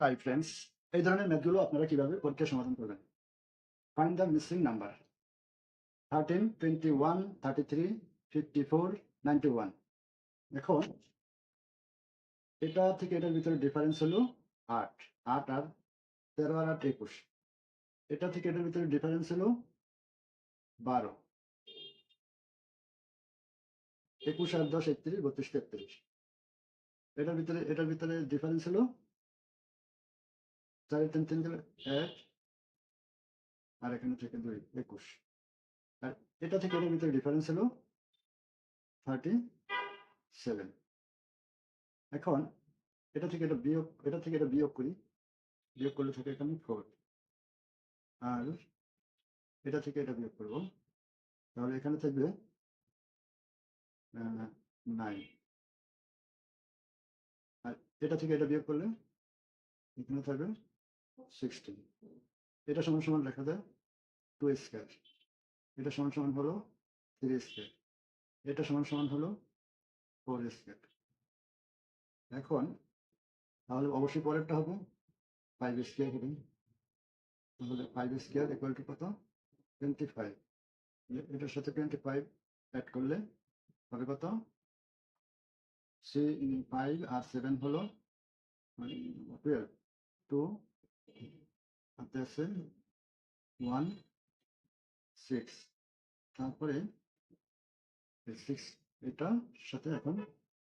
Hi friends এই ধরনের ম্যাথগুলো আপনারা কীভাবে পরীক্ষা সমাধান করবেন? Find the missing number thirteen twenty one thirty three fifty four ninety one এখন এটা থেকে এটার ভিতরে ডিফারেন্স হলো আট। আট আর তেরো আর আট একুশ। এটা থেকে এটার ভিতরে ডিফারেন্স হলো বারো। একুশ আর দশ, একত্রিশ, বত্রিশ, তেত্রিশ। এটার ভিতরে এটার ভিতরে ডিফারেন্স হলো চার তিন তিন গেলে এক, আর এখানে থেকে দুই, একুশ। আর এটা থেকে এটার ভিতরে ডিফারেন্স হলো থার্টি সেভেন এখন এটা থেকে এটা বিয়োগ, এটা থেকে এটা বিয়োগ করি, বিয়োগ করলে থাকে এখানে ফোর আর এটা থেকে এটা বিয়োগ করব, তাহলে এখানে থাকবে নাইন আর এটা থেকে এটা বিয়োগ করলে এখানে থাকবে সিক্সটিন এটা সমান সমান লেখা যায় টু স্কোয়ার এটা সমান সমান হলো থ্রি স্কোয়ার এটা সমান সমান হলো ফোর স্কোয়ার এখন তাহলে অবশ্যই পরেরটা হবে। ফাইভ স্কোয়ার হবে। তাহলে ফাইভ স্কোয়ার ইকুয়াল টু কত? টোয়েন্টি ফাইভ এটার সাথে টোয়েন্টি ফাইভ অ্যাড করলে হবে কত? সি ফাইভ আর সেভেন হলো টুয়েলভ টু হাতে আছে ওয়ান সিক্স তারপরে সিক্স এটার সাথে এখন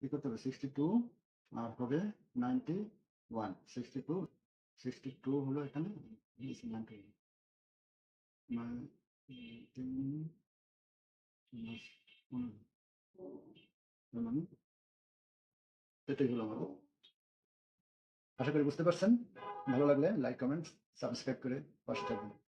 কি করতে হবে? সিক্সটি টু আর হবে ninety one sixty two sixty two হলো এখানে। মানে এটাই হলো আমাদের। আশা করি বুঝতে পারছেন? ভালো লাগলে লাইক কমেন্ট সাবস্ক্রাইব করে পাশে থাকবেন।